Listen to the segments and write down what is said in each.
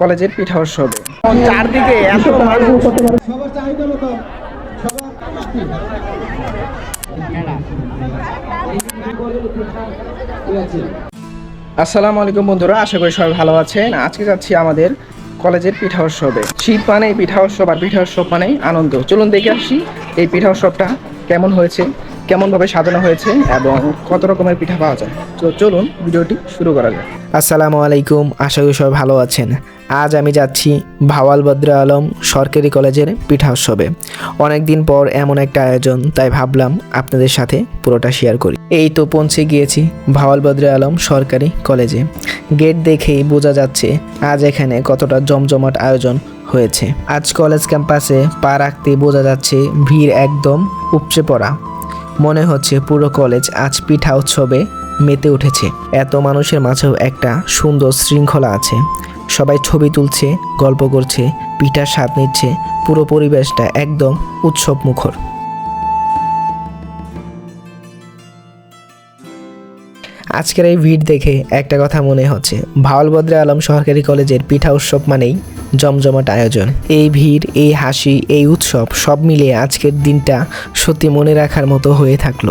কলেজের পিঠা উৎসবে চারদিকে এত মানুষ। সবার চাহিদা মতো আসসালামু আলাইকুম বন্ধুরা আশা করি সবাই ভালো আছেন। আজকে যাচ্ছি আমাদের কলেজের পিঠা উৎসবে শীত মানেই পিঠা উৎসব আর পিঠা উৎসব মানেই আনন্দ। চলুন দেখে আসি এই পিঠা উৎসবটা কেমন হয়েছে। কেমনভাবে সাজানো হয়েছে এবং কত রকমের পিঠা পাওয়া যায়? তো চলুন ভিডিওটি শুরু করা যাক। আসসালামু আলাইকুম, আশা করি সবাই ভালো আছেন। আজ আমি যাচ্ছি ভাওয়াল বদ্র আলম সরকারি কলেজের পিঠা উৎসবে অনেক দিন পর এমন একটা আয়োজন, তাই ভাবলাম আপনাদের সাথে পুরোটা শেয়ার করি। এই তো পৌঁছে গিয়েছি ভাওয়াল বদ্র আলম সরকারি কলেজে। গেট দেখেই বোঝা যাচ্ছে আজ এখানে কতটা জমজমাট আয়োজন হয়েছে। আজ কলেজ ক্যাম্পাসে পা রাখতে বোঝা যাচ্ছে ভিড় একদম উপচে পড়া। মনে হচ্ছে পুরো কলেজ আজ পিঠা উৎসবে মেতে উঠেছে। এত মানুষের মাঝেও একটা সুন্দর শৃঙ্খলা আছে। সবাই ছবি তুলছে, গল্প করছে, পিঠার স্বাদ নিচ্ছে, পুরো পরিবেশটা একদম উৎসব মুখর আজকের এই ভিড় দেখে একটা কথা মনে হচ্ছে। ভাওয়ালভদ্রে আলম সরকারি কলেজের পিঠা উৎসব মানেই জমজমাট আয়োজন। এই ভিড়, এই হাসি, এই উৎসব সব মিলিয়ে আজকের দিনটা সত্যি মনে রাখার মতো হয়ে থাকল।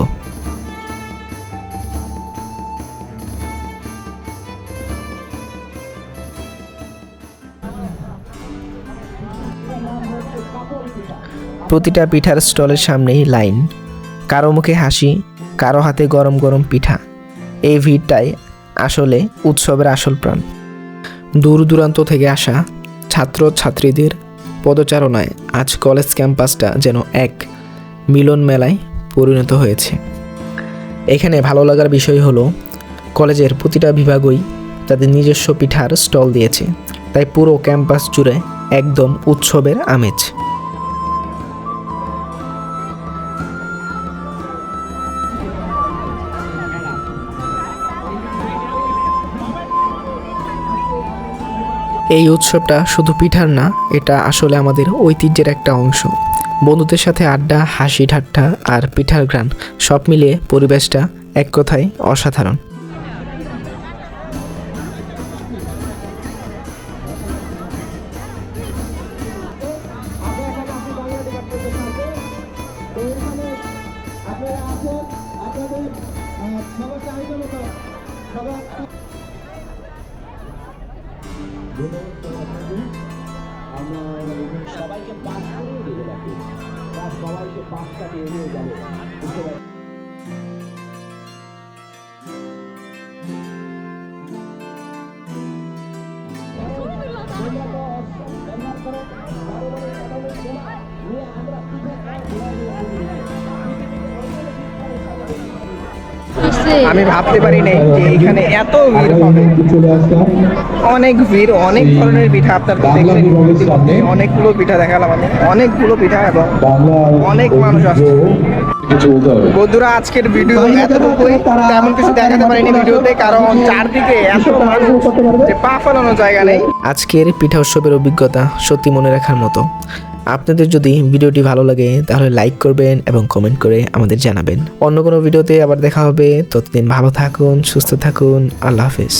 প্রতিটা পিঠার স্টলের সামনেই লাইন, কারও মুখে হাসি, কারও হাতে গরম গরম পিঠা। এই ভিড়টাই আসলে উৎসবের আসল প্রাণ। দূর দূরান্ত থেকে আসা ছাত্র ছাত্রীদের পদচারণায় আজ কলেজ ক্যাম্পাসটা যেন এক মিলন মেলায় পরিণত হয়েছে। এখানে ভালো লাগার বিষয় হলো, কলেজের প্রতিটা বিভাগই তাদের নিজস্ব পিঠার স্টল দিয়েছে। তাই পুরো ক্যাম্পাস জুড়ে একদম উৎসবের আমেজ। এই উৎসবটা শুধু পিঠার না, এটা আসলে আমাদের ঐতিহ্যের একটা অংশ। বন্ধুদের সাথে আড্ডা, হাসি ঠাট্টা আর পিঠার ঘ্রাণ, সব মিলিয়ে পরিবেশটা এক কথায় অসাধারণ। সবার চাহিদা মতো সবার সবাইকে পাস করে দিতে পারি তার সবাইকে পাঁচটা দিয়ে নিয়ে যাবে বুঝতে আমি ভাবতে পারি নাই যে এখানে এত ভিড় হবে অনেক ভিড়, অনেক ধরনের পিঠা আপনার। অনেকগুলো পিঠা দেখালাম আমি অনেকগুলো পিঠা এবং অনেক মানুষ আসছে। বন্ধুরা আজকের ভিডিও এতটুকুই। তেমন কিছু দেখাতে পারিনি ভিডিওতে কারণ চারদিকে এত মানুষ যে পা ফেলানোর জায়গা নেই। আজকের পিঠা উৎসবের অভিজ্ঞতা সত্যি মনে রাখার মতো। আপনাদের যদি ভিডিওটি ভালো লাগে তাহলে লাইক করবেন এবং কমেন্ট করে আমাদের জানাবেন। অন্য কোনো ভিডিওতে আবার দেখা হবে। ততদিন ভালো থাকুন সুস্থ থাকুন। আল্লাহ হাফেজ।